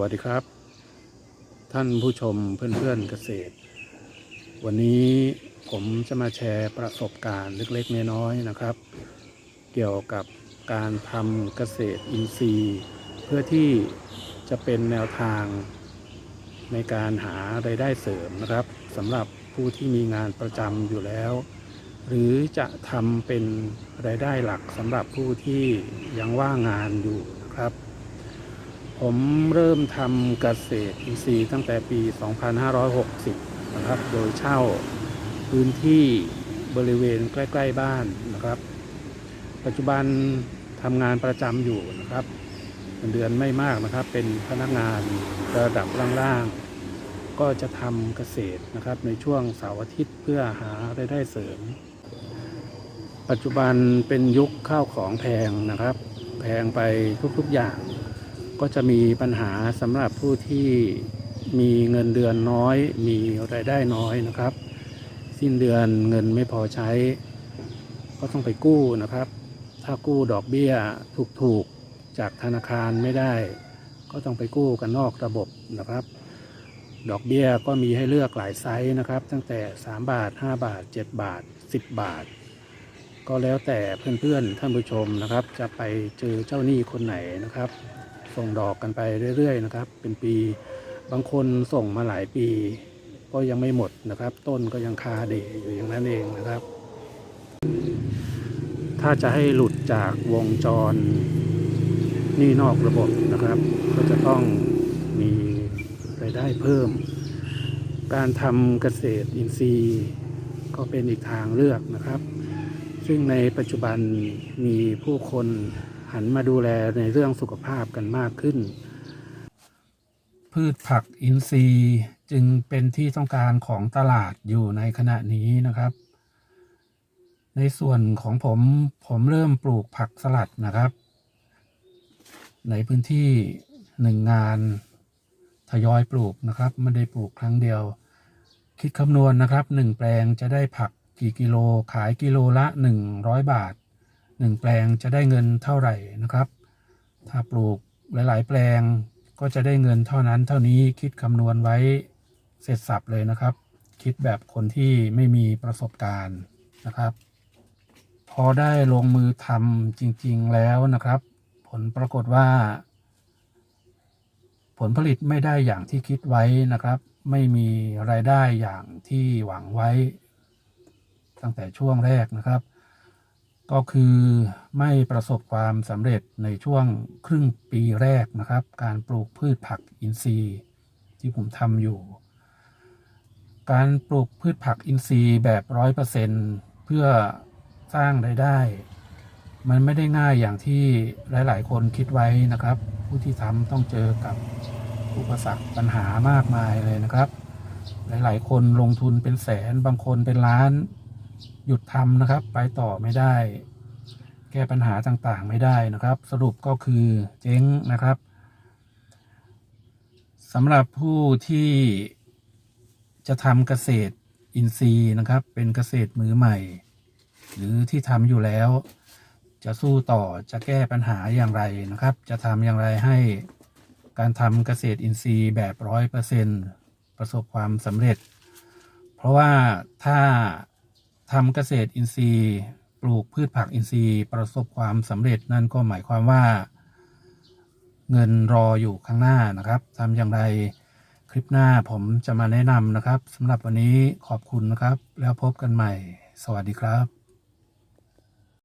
วัสดีครับ ท่านผู้ชมเพื่อนๆเกษตร วันนี้ผมจะมาแชร์ประสบการณ์เล็กๆน้อยๆนะครับ เกี่ยวกับการทำเกษตรอินทรีย์ เพื่อที่จะเป็นแนวทางในการหาไรายได้เสริมนะครับสำหรับผู้ที่มีงานประจำอยู่แล้ว หรือจะทำเป็นรายได้หลักสำหรับผู้ที่ยังว่างงานอยู่นะครับ ผมเริ่มทำเกษตรอินทรีย์ตั้งแต่ปี 2560 นะครับ โดยเช่าพื้นที่บริเวณใกล้ ๆ บ้านนะครับ ปัจจุบันทำงานประจำอยู่นะครับเงินเดือนไม่มากนะครับ เป็นพนักงานระดับล่างๆ ก็จะทำเกษตรนะครับ ในช่วงเสาร์อาทิตย์เพื่อหารายได้เสริม ปัจจุบันเป็นยุคข้าวของแพงนะครับ แพงไปทุกๆอย่าง ก็จะมีปัญหาสำหรับผู้ที่มีเงินเดือนน้อย มีรายได้น้อยนะครับ สิ้นเดือนเงินไม่พอใช้ ก็ต้องไปกู้นะครับ ถ้ากู้ดอกเบี้ยถูกๆจากธนาคารไม่ได้ ก็ต้องไปกู้กันนอกระบบนะครับ ดอกเบี้ยก็มีให้เลือกหลายไซส์นะครับ ตั้งแต่ 3 บาท 5 บาท 7 บาท 10 บาท ก็แล้วแต่เพื่อนๆท่านผู้ชมนะครับ จะไปเจอเจ้าหนี้คนไหนนะครับ ส่งดอกกันไปเรื่อย ๆ นะครับ เป็นปีบางคนส่งมาหลายปี ก็ยังไม่หมดนะครับ ต้นก็ยังคาเดอยู่อย่างนั้นเองนะครับ ถ้าจะให้หลุดจากวงจรนี้นอกระบบนะครับ ก็จะต้องมีรายได้เพิ่ม การทำเกษตรอินทรีย์ก็เป็นอีกทางเลือกนะครับ ซึ่งในปัจจุบันมีผู้คน หันมาดูแลในเรื่องสุขภาพกันมากขึ้น พืชผักอินทรีย์จึงเป็นที่ต้องการของตลาดอยู่ในขณะนี้นะครับ ในส่วนของผมผมเริ่มปลูกผักสลัดนะครับ ในพื้นที่หนึ่งงานทยอยปลูกนะครับไม่ได้ปลูกครั้งเดียว คิดคำนวณนะครับหนึ่งแปลงจะได้ผักกี่กิโลขายกิโลละ 100 บาท 1 แปลงจะได้เงินเท่าไหร่นะครับ ถ้าปลูกหลาย ๆ แปลงก็จะได้เงินเท่านั้น เท่านี้คิดคำนวณไว้เสร็จสับเลยนะครับ คิดแบบคนที่ไม่มีประสบการณ์นะครับ พอได้ลงมือทำจริง ๆ แล้วนะครับ ผลปรากฏว่า ผลผลิตไม่ได้อย่างที่คิดไว้นะครับ ไม่มีรายได้อย่างที่หวังไว้ ตั้งแต่ช่วงแรกนะครับ ก็คือไม่ประสบความสำเร็จในช่วงครึ่งปีแรกนะครับ การปลูกพืชผักอินทรีย์ ที่ผมทำอยู่ การปลูกพืชผักอินทรีย์แบบร้อยเปอร์เซ็นเพื่อสร้างรายได้ มันไม่ได้ง่ายอย่างที่หลาย ๆ คนคิดไว้นะครับ ผู้ที่ทำต้องเจอกับอุปสรรคปัญหามากมายเลยนะครับ หลาย ๆ คนลงทุนเป็นแสนบางคนเป็นล้าน หยุดทำนะครับ ไปต่อไม่ได้ แก้ปัญหาต่างๆไม่ได้นะครับ สรุปก็คือเจ๊งนะครับสำหรับผู้ที่จะทำเกษตรอินทรีย์นะครับ เป็นเกษตรมือใหม่ หรือที่ทำอยู่แล้ว จะสู้ต่อจะแก้ปัญหาอย่างไรนะครับ จะทำอย่างไรให้การทำเกษตรอินทรีย์แบบร้อยเปอร์เซ็นประสบความสำเร็จ เพราะว่าถ้า ทำเกษตรอินทรีย์ ปลูกพืชผักอินทรีย์ ประสบความสำเร็จนั่นก็หมายความว่า เงินรออยู่ข้างหน้านะครับทำอย่างไรคลิปหน้าผมจะมาแนะนำนะครับสำหรับวันนี้ขอบคุณนะครับ แล้วพบกันใหม่ สวัสดีครับ